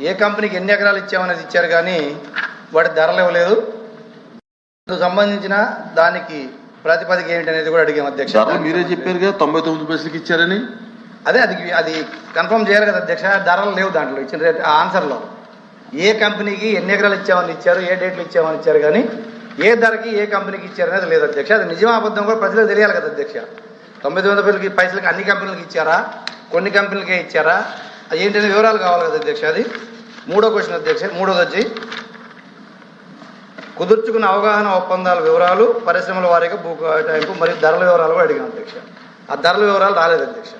ఏ కంపెనీకి ఎన్ని ఎకరాలు ఇచ్చామనేది ఇచ్చారు కానీ వాటి ధరలు ఇవ్వలేదు. సంబంధించిన దానికి ప్రాతిపదిక ఏంటి అనేది కూడా అడిగాం అధ్యక్ష. మీరే చెప్పారు కదా తొంభై తొమ్మిది పైసలకి ఇచ్చారని. అదే అది అది కన్ఫర్మ్ చేయాలి కదా అధ్యక్ష ధరలు లేవు దాంట్లో ఇచ్చిన రేట్ ఆ ఆన్సర్లో. ఏ కంపెనీకి ఎన్ని ఎకరాలు ఇచ్చామని ఇచ్చారు ఏ డేట్లు ఇచ్చామని ఇచ్చారు కానీ ఏ ధరకి ఏ కంపెనీకి ఇచ్చారు అనేది లేదు అధ్యక్ష. అది నిజం అబద్ధం కూడా ప్రజలకు తెలియాలి కదా అధ్యక్ష. తొమ్మిది వందల రూపాయలకి పైసలకి అన్ని కంపెనీలకు ఇచ్చారా? కొన్ని కంపెనీలకే ఇచ్చారా? ఏంటనే వివరాలు కావాలి కదా అధ్యక్ష అది? మూడో క్వశ్చన్ అధ్యక్ష మూడోది వచ్చి కుదుర్చుకున్న అవగాహన ఒప్పందాల వివరాలు పరిశ్రమల వారీగా భూ కేటాయింపు మరియు ధరల వివరాలు కూడా అడిగాం అధ్యక్ష. ఆ ధరల వివరాలు రాలేదు అధ్యక్ష.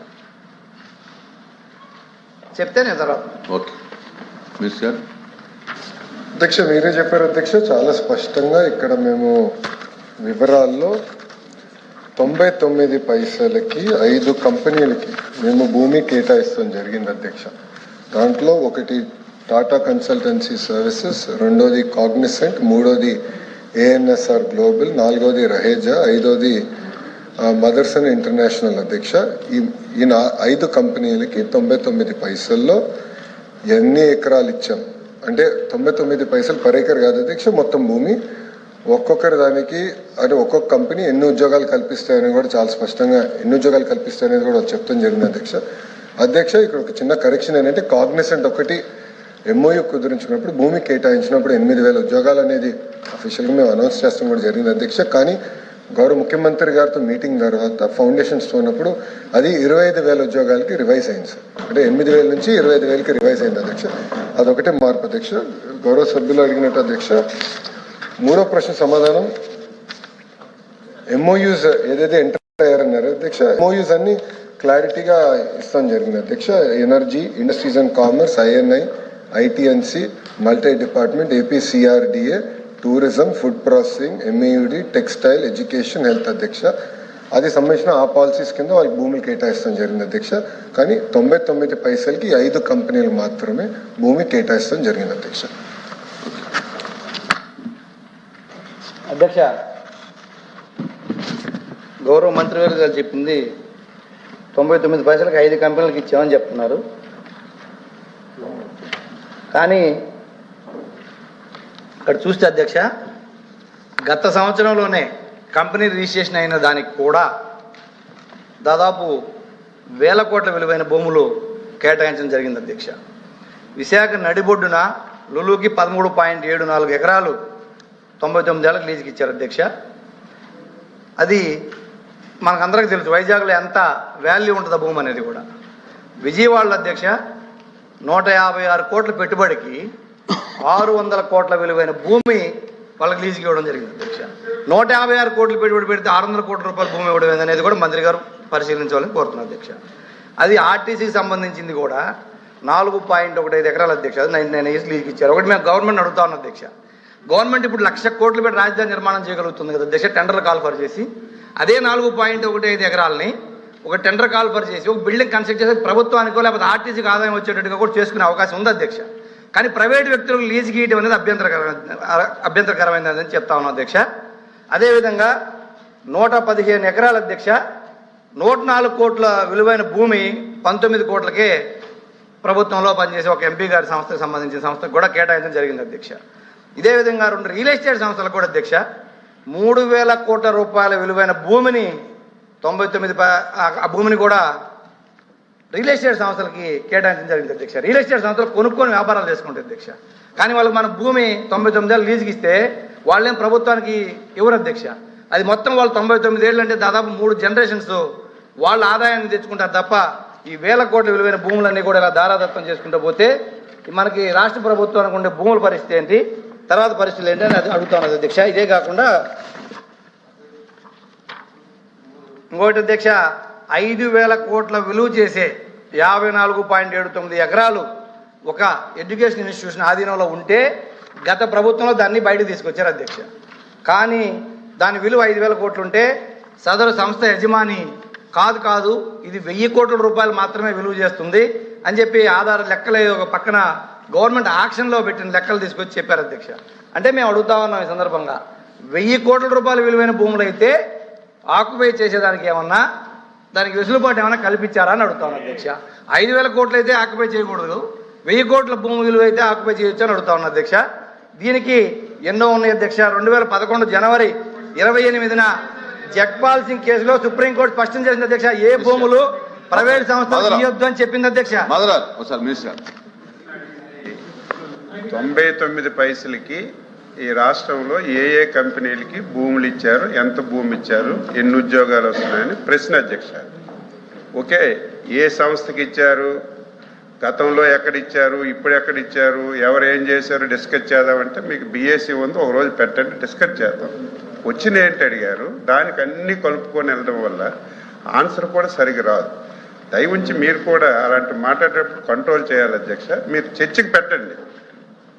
చెప్తే నేను తర్వాత. ఓకే. అధ్యక్ష మీరే చెప్పారు అధ్యక్ష చాలా స్పష్టంగా ఇక్కడ మేము వివరాల్లో తొంభై తొమ్మిది పైసలకి ఐదు కంపెనీలకి మేము భూమి కేటాయిస్తాం జరిగింది అధ్యక్ష. దాంట్లో ఒకటి టాటా కన్సల్టెన్సీ సర్వీసెస్ రెండోది కాగ్నిసెంట్ మూడోది ఏఎన్ఎస్ఆర్ గ్లోబల్ నాలుగోది రహేజా ఐదోది మదర్సన్ ఇంటర్నేషనల్ అధ్యక్ష. ఈ ఈ నా ఐదు కంపెనీలకి తొంభై తొమ్మిది పైసల్లో ఎన్ని ఎకరాలు ఇచ్చాం? అంటే తొంభై తొమ్మిది పైసలు పర్ ఎకర్ కాదు అధ్యక్ష మొత్తం భూమి ఒక్కొక్కరి దానికి అంటే ఒక్కొక్క కంపెనీ ఎన్ని ఉద్యోగాలు కల్పిస్తాయని కూడా చాలా స్పష్టంగా ఎన్ని ఉద్యోగాలు కల్పిస్తాయనేది కూడా చెప్తాం జరిగింది అధ్యక్ష. అధ్యక్ష ఇక్కడ ఒక చిన్న కరెక్షన్ ఏంటంటే కాగ్నిసెంట్ ఒకటి ఎంఓయూ కుదిరించుకున్నప్పుడు భూమి కేటాయించినప్పుడు ఎనిమిది వేల ఉద్యోగాలు అనేది అఫీషియల్గా మేము అనౌన్స్ చేస్తాం కూడా జరిగింది అధ్యక్ష. కానీ గౌరవ ముఖ్యమంత్రి గారితో మీటింగ్ తర్వాత ఫౌండేషన్స్ ఉన్నప్పుడు అది ఇరవై ఐదు వేల ఉద్యోగాలకి రివైజ్ అయింది సార్. అంటే ఎనిమిది వేల నుంచి ఇరవై ఐదు వేలకి రివైజ్ అయింది అధ్యక్ష. అదొకటే మార్పు అధ్యక్ష. గౌరవ సభ్యులు అడిగినట్టు అధ్యక్ష మూడో ప్రశ్న సమాధానం. ఎంఓయూస్ ఏదైతే ఎంటర్ అయ్యారన్నారు అధ్యక్ష ఎంఓయూస్ అన్ని క్లారిటీగా ఇస్తాం జరిగింది. అధ్యక్ష energy industries and commerce INI ITNC multi department APCRDA tourism food processing MAUD textile education health అధ్యక్ష. అది సంబంధించిన ఆ పాలసీస్ కింద వాళ్ళకి భూములు కేటాయిస్తాం జరిగింది అధ్యక్ష. కానీ తొంభై తొమ్మిది పైసలకి ఐదు కంపెనీలు మాత్రమే భూమి కేటాయిస్తాం జరిగింది అధ్యక్ష. అధ్యక్ష గౌరవ మంత్రి గారు చెప్పింది తొంభై తొమ్మిది పైసలకు ఐదు కంపెనీలకు ఇచ్చామని చెప్తున్నారు. కానీ ఇక్కడ చూస్తే అధ్యక్ష గత సంవత్సరంలోనే కంపెనీ రిజిస్ట్రేషన్ అయిన దానికి కూడా దాదాపు వేల కోట్ల విలువైన భూములు కేటాయించడం జరిగింది అధ్యక్ష. విశాఖ నడిబొడ్డున లులుకి పదమూడు పాయింట్ ఏడు నాలుగు ఎకరాలు తొంభై తొమ్మిదేళ్ళకి లీజుకి ఇచ్చారు అధ్యక్ష. అది మనకందరికీ తెలుసు వైజాగ్లో ఎంత వాల్యూ ఉంటుందో భూమి అనేది కూడా. విజయవాడలో అధ్యక్ష నూట యాభై ఆరు కోట్ల పెట్టుబడికి ఆరు వందల కోట్ల విలువైన భూమి వాళ్ళకి లీజుకి ఇవ్వడం జరిగింది అధ్యక్ష. నూట యాభై ఆరు కోట్లు పెట్టుబడి పెడితే ఆరు వందల కోట్ల రూపాయల భూమి ఇవ్వడం అనేది కూడా మంత్రి గారు పరిశీలించాలని కోరుతున్నారు అధ్యక్ష. అది ఆర్టీసీకి సంబంధించింది కూడా నాలుగు పాయింట్ ఒకటి ఐదు ఎకరాల అధ్యక్ష అది నైన్ నైన్ ఇయర్స్ లీజుకి ఇచ్చారు. ఒకటి మేము గవర్నమెంట్ అడుగుతా ఉన్నాం అధ్యక్ష. గవర్నమెంట్ ఇప్పుడు లక్ష కోట్లు పెట్టి రాజధాని నిర్మాణం చేయగలుగుతుంది కదా. దశ టెండర్ కాల్ఫర్ చేసి. అదే నాలుగు పాయింట్ ఒకటి ఐదు ఎకరాలని ఒక టెండర్ కాల్ఫర్ చేసి ఒక బిల్డింగ్ కన్స్ట్రక్ట్ చేసి ప్రభుత్వానికో లేకపోతే ఆర్టీసీకి ఆదాయం వచ్చేటట్టుగా కూడా చేసుకునే అవకాశం ఉంది అధ్యక్ష. కానీ ప్రైవేట్ వ్యక్తులకు లీజు గీయటం అనేది అభ్యంతరకరమైన అభ్యంతరకరమైనదని చెప్తా ఉన్నాం అధ్యక్ష. అదేవిధంగా నూట పదిహేను ఎకరాల అధ్యక్ష నూట నాలుగు కోట్ల విలువైన భూమి పంతొమ్మిది కోట్లకే ప్రభుత్వంలో పనిచేసే ఒక ఎంపీ గారి సంస్థకు సంబంధించిన సంస్థకు కూడా కేటాయించడం జరిగింది అధ్యక్ష. ఇదే విధంగా రెండు రియల్ ఎస్టేట్ సంస్థలకు కూడా అధ్యక్ష మూడు వేల కోట్ల రూపాయల విలువైన భూమిని తొంభై తొమ్మిది ఆ- భూమిని కూడా రియల్ ఎస్టేట్ సంస్థలకి కేటాయించడం జరిగింది అధ్యక్ష. రియల్ ఎస్టేట్ సంస్థలు కొనుక్కొని వ్యాపారాలు చేసుకుంటాయి అధ్యక్ష. కానీ వాళ్ళకి మన భూమి తొంభై తొమ్మిది ఏళ్ళు లీజుకి ఇస్తే వాళ్ళేం ప్రభుత్వానికి ఇవ్వరు అధ్యక్ష. అది మొత్తం వాళ్ళు తొంభై తొమ్మిది ఏళ్ళు అంటే దాదాపు మూడు జనరేషన్స్ వాళ్ళ ఆదాయాన్ని తెచ్చుకుంటారు తప్ప ఈ వేల కోట్ల విలువైన భూములన్నీ కూడా ఇలా దారాదత్తం చేసుకుంటూ పోతే మనకి రాష్ట్ర ప్రభుత్వానికి ఉండే భూముల పరిస్థితి ఏంటి? తర్వాత పరిస్థితులు ఏంటి అని అది అడుగుతాను ఉన్నది అధ్యక్ష. ఇదే కాకుండా ఇంకోటి అధ్యక్ష ఐదు వేల కోట్ల విలువ చేసే యాభై నాలుగు పాయింట్ ఏడు తొమ్మిది ఎకరాలు ఒక ఎడ్యుకేషన్ ఇన్స్టిట్యూషన్ ఆధీనంలో ఉంటే గత ప్రభుత్వంలో దాన్ని బయటకు తీసుకొచ్చారు అధ్యక్ష. కానీ దాని విలువ ఐదు వేల కోట్లు ఉంటే సదరు సంస్థ యజమాని కాదు కాదు ఇది వెయ్యి కోట్ల రూపాయలు మాత్రమే విలువ చేస్తుంది అని చెప్పి ఆధార లెక్కలే ఒక పక్కన గవర్నమెంట్ ఆక్షన్లో పెట్టిన లెక్కలు తీసుకొచ్చి చెప్పారు అధ్యక్ష. అంటే మేము అడుగుతా ఉన్నాం ఈ సందర్భంగా. వెయ్యి కోట్ల రూపాయల విలువైన భూములు అయితే ఆక్యుపై చేసేదానికి ఏమన్నా దానికి వెసులుబాటు ఏమైనా కల్పించారా అని అడుగుతాను అధ్యక్ష. ఐదు వేల కోట్లు అయితే ఆక్యుపై చేయకూడదు. వెయ్యి కోట్ల భూమి విలువ అయితే ఆక్యుపై చేయొచ్చు అని అడుగుతా ఉన్నా అధ్యక్ష. దీనికి ఎన్నో ఉన్నాయి అధ్యక్ష. రెండు వేల పదకొండు జనవరి ఇరవై ఎనిమిదిన జగ్పాల్ సింగ్ కేసులో సుప్రీంకోర్టు స్పష్టం చేసింది అధ్యక్ష ఏ భూములు ప్రైవేట్ సంస్థలు. ఇవ్వద్దు అని చెప్పింది అధ్యక్ష. తొంభై తొమ్మిది పైసలకి ఈ రాష్ట్రంలో ఏ ఏ కంపెనీలకి భూములు ఇచ్చారు ఎంత భూమి ఇచ్చారు ఎన్ని ఉద్యోగాలు వస్తున్నాయని ప్రశ్న అధ్యక్ష. ఓకే ఏ సంస్థకి ఇచ్చారు గతంలో ఎక్కడ ఇచ్చారు ఇప్పుడు ఎక్కడ ఇచ్చారు ఎవరు ఏం చేశారు డిస్కస్ చేద్దామంటే మీకు బీఎస్సీ ఉంది ఒక రోజు పెట్టండి డిస్కస్ చేద్దాం. వచ్చిన ఏంటి అడిగారు దానికి అన్నీ కలుపుకొని వెళ్ళడం వల్ల ఆన్సర్ కూడా సరిగా రాదు. దయ ఉంచి మీరు కూడా అలాంటి మాట్లాడేటప్పుడు కంట్రోల్ చేయాలి అధ్యక్ష మీరు చర్చకి పెట్టండి.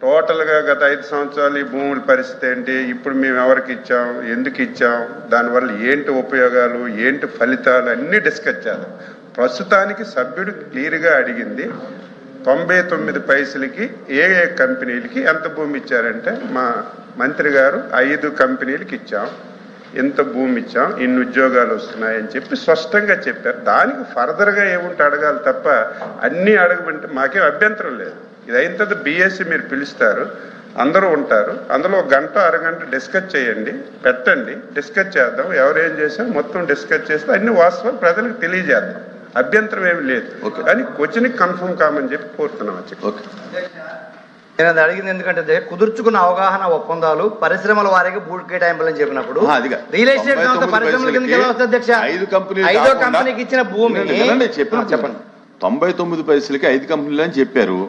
టోటల్గా గత ఐదు సంవత్సరాలు ఈ భూముల పరిస్థితి ఏంటి? ఇప్పుడు మేము ఎవరికి ఇచ్చాం? ఎందుకు ఇచ్చాం? దానివల్ల ఏంటి ఉపయోగాలు? ఏంటి ఫలితాలు? అన్నీ డిస్కస్ చేద్దాం. ప్రస్తుతానికి సభ్యుడు క్లియర్గా అడిగింది తొంభై తొమ్మిది పైసలకి ఏ ఏ కంపెనీలకి ఎంత భూమి ఇచ్చారంటే మా మంత్రి గారు ఐదు కంపెనీలకి ఇచ్చాం. ఇంత భూమి ఇచ్చాం ఇన్ని ఉద్యోగాలు వస్తున్నాయని చెప్పి స్పష్టంగా చెప్పారు. దానికి ఫర్దర్గా ఏముంటే అడగాలి తప్ప అన్నీ అడగమంటే మాకేం అభ్యంతరం లేదు. ఇది అయిన తర్వాత బీఎస్సీ మీరు పిలుస్తారు. అందరూ ఉంటారు. అందులో ఒక గంట అరగంట డిస్కస్ చేయండి పెట్టండి డిస్కస్ చేద్దాం. ఎవరేం చేసాం మొత్తం డిస్కస్ చేస్తే అన్ని వాస్తవాలు ప్రజలకు తెలియజేద్దాం. అభ్యంతరం ఏమి లేదు. ఓకే. కానీ క్వశ్చన్ కన్ఫర్మ్ కామని చెప్పి కోరుతున్నాం ఓకే. నేను అది అడిగింది ఎందుకంటే కుదుర్చుకున్న అవగాహన ఒప్పందాలు పరిశ్రమల వారికి భూ కేటాయింపులని చెప్పినప్పుడు ఆ, అదిగా. రియల్ ఎస్టేట్ సంస్థ 99 పరిశ్రమల కిందకి ఎలా వస్తుంది అధ్యక్ష? ఐదు కంపెనీకి ఇచ్చిన భూమి. చెప్పండి. తొంభై తొమ్మిది పైసలకి ఐదు కంపెనీలు అని చెప్పారు.